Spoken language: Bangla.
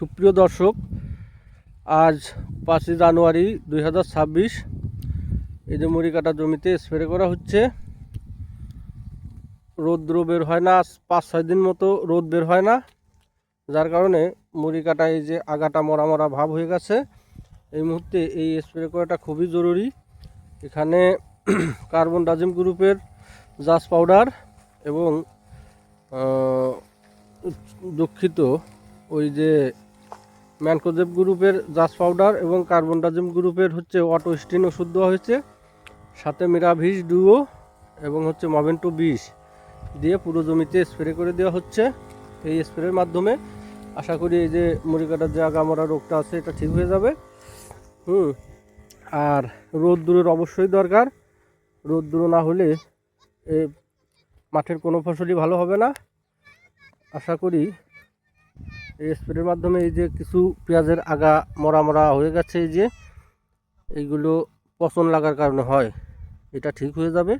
সুপ্রিয় দর্শক, আজ পাঁচই জানুয়ারি দুই হাজার ছাব্বিশ, এই যে মুড়ি কাটা জমিতে স্প্রে করা হচ্ছে। রৌদ্র বের হয় না, পাঁচ ছয় দিন মতো রোদ বের হয় না। যার কারণে মুড়ি কাটা এই যে আগাটা মরা মরা ভাব হয়ে গেছে। এই মুহূর্তে এই স্প্রে করাটা খুবই জরুরি। এখানে কার্বন ডাজিম গ্রুপের জাস পাউডার এবং দুঃখিত ওই যে ম্যানকোজেব গ্রুপের জাস পাউডার এবং কার্বন ডাজিম গ্রুপের হচ্ছে অটো স্টিন ওষুধ দেওয়া হয়েছে। সাথে মিরাভিস ডুও এবং হচ্ছে মভেন্টো বিষ দিয়ে পুরো জমিতে স্প্রে করে দেওয়া হচ্ছে। এই স্প্রের মাধ্যমে আশা করি এই যে মুড়ি কাটার যে আগামরা রোগটা আছে, এটা ঠিক হয়ে যাবে। হুম, আর রোদ দূরের অবশ্যই দরকার। রোদ দূর না হলে এ মাঠের কোনো ফসলই ভালো হবে না। আশা করি এই স্প্রের মাধ্যমে এই যে কিছু পেঁয়াজের আগা মরা মরা হয়ে গেছে, এই যে, এইগুলো পচন লাগার কারণে হয়। এটা ঠিক হয়ে যাবে।